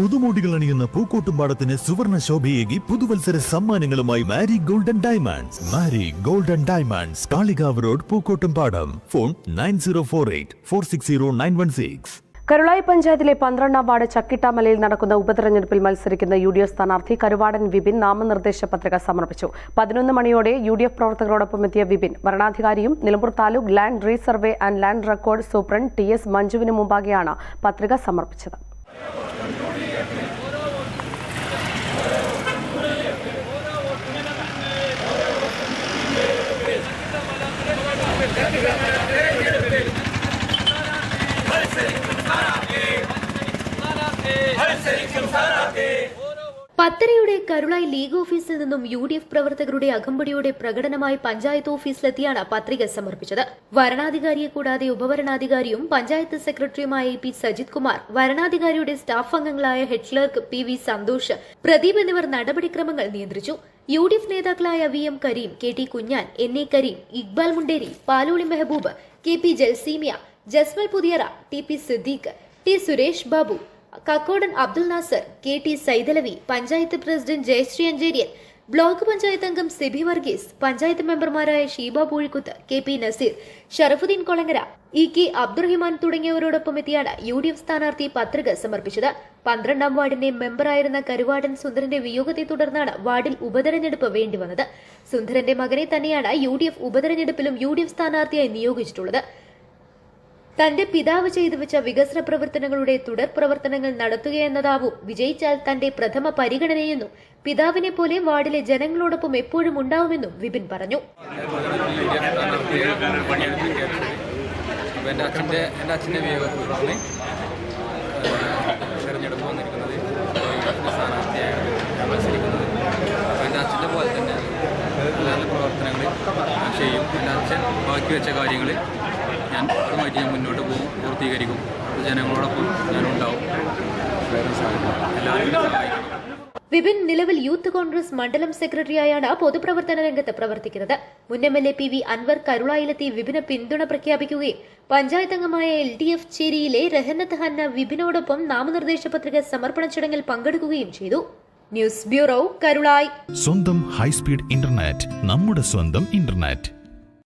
പുതുമോടികൾ അണിയുന്ന പൂക്കോട്ടുംപാടത്തിന് സുവർണ ശോഭയേകി പുതുവത്സര സമ്മാനങ്ങളുമായി Mari golden diamonds. Mari golden diamonds Kalikavu road Pookkottumpadam. Phone nine zero four eight four six zero nine one six. Karulai പഞ്ചായത്തിലെ പന്ത്രണ്ടാം ward ചക്കിട്ടാമലയിൽ നടക്കുന്ന ഉപതെരഞ്ഞെടുപ്പിൽ മത്സരിക്കുന്ന യു ഡി എഫ് സ്ഥാനാർത്ഥി കരുവാടൻ വിപിൻ നാമനിർദ്ദേശ പത്രിക സമർപ്പിച്ചു. പതിനൊന്ന് മണിയോടെ യു ഡി എഫ് പ്രവർത്തകരോടൊപ്പം എത്തിയ Vipin. വരണാധികാരിയും Nilambur taluk land resurvey and land record superintendent T S മഞ്ജുവിന് മുമ്പാകെയാണ് പത്രിക സമർപ്പിച്ചത്. മത്സരിക്കും സ്ഥാനാർത്ഥി മത്സരിക്കും സ്ഥാനാർത്ഥി പത്തരയുടെ കരുളായി ലീഗ് ഓഫീസിൽ നിന്നും യു ഡി എഫ് പ്രവർത്തകരുടെ അകമ്പടിയോടെ പ്രകടനമായി പഞ്ചായത്ത് ഓഫീസിലെത്തിയാണ് പത്രിക സമർപ്പിച്ചത്. വരണാധികാരിയെ കൂടാതെ ഉപവരണാധികാരിയും പഞ്ചായത്ത് സെക്രട്ടറിയുമായ പി സജിത് കുമാർ വരണാധികാരിയുടെ സ്റ്റാഫ് അംഗങ്ങളായ head clerk P V Santhosh Pradeep എന്നിവർ നടപടിക്രമങ്ങൾ നിയന്ത്രിച്ചു. യു ഡി എഫ് നേതാക്കളായ V M Kareem K T Kunjan N A Kareem Iqbal Munderi Paloli Mehboob K P Jalsimiya Jasmal Puthiyara T P Siddique T Suresh Babu Kakkodan Abdul Nasar K T Saithalavi panchayat president Jayasree Ancheriyan block panchayat അംഗം സിബി വർഗീസ് പഞ്ചായത്ത് മെമ്പർമാരായ Sheeba Poozhikkuth K P Naseer Sharafuddin Kolangara E K Abdurahiman തുടങ്ങിയവരോടൊപ്പം എത്തിയാണ് U D F സ്ഥാനാർത്ഥി പത്രിക സമർപ്പിച്ചത്. പന്ത്രണ്ടാം വാർഡിന്റെ മെമ്പറായിരുന്ന കരുവാടൻ സുന്ദരന്റെ വിയോഗത്തെ തുടർന്നാണ് വാർഡിൽ ഉപതെരഞ്ഞെടുപ്പ് വേണ്ടിവന്നത്. സുന്ദരന്റെ മകനെ തന്നെയാണ് യു ഡി എഫ് ഉപതെരഞ്ഞെടുപ്പിലും യു ഡി എഫ് സ്ഥാനാർത്ഥിയായി നിയോഗിച്ചിട്ടുള്ളത്. തന്റെ പിതാവ് ചെയ്തു വെച്ച വികസന പ്രവർത്തനങ്ങളുടെ തുടർ പ്രവർത്തനങ്ങൾ നടത്തുകയെന്നതാവും വിജയിച്ചാൽ തന്റെ പ്രഥമ പരിഗണനയെന്നും പിതാവിനെ പോലെ വാർഡിലെ ജനങ്ങളോടൊപ്പം എപ്പോഴും ഉണ്ടാവുമെന്നും വിപിൻ പറഞ്ഞു. പോലെ തന്നെ പ്രവർത്തനങ്ങൾ ചെയ്യും. എന്റെ അച്ഛൻ ബാക്കി വെച്ച കാര്യങ്ങൾ ഞാൻ അതുമായിട്ട് ഞാൻ മുന്നോട്ട് പോകും പൂർത്തീകരിക്കും. ജനങ്ങളോടൊപ്പം ഞാനുണ്ടാവും. എല്ലാവരും വിപിൻ നിലവിൽ യൂത്ത് കോൺഗ്രസ് മണ്ഡലം സെക്രട്ടറിയായാണ് പൊതുപ്രവർത്തന രംഗത്ത് പ്രവർത്തിക്കുന്നത്. മുൻ M L A P V Anvar കരുളായിലെത്തി വിപിന് പിന്തുണ പ്രഖ്യാപിക്കുകയും പഞ്ചായത്ത് അംഗമായ എൽ ഡി എഫ് ചേരിയിലെ രഹനത്ത് ഹന്ന വിപിനോടൊപ്പം നാമനിർദ്ദേശ പത്രിക സമർപ്പണ ചടങ്ങിൽ പങ്കെടുക്കുകയും ചെയ്തു. News bureau Karulai. സ്വന്തം ഹൈസ്പീഡ് ഇന്റർനെറ്റ് നമ്മുടെ സ്വന്തം ഇന്റർനെറ്റ്.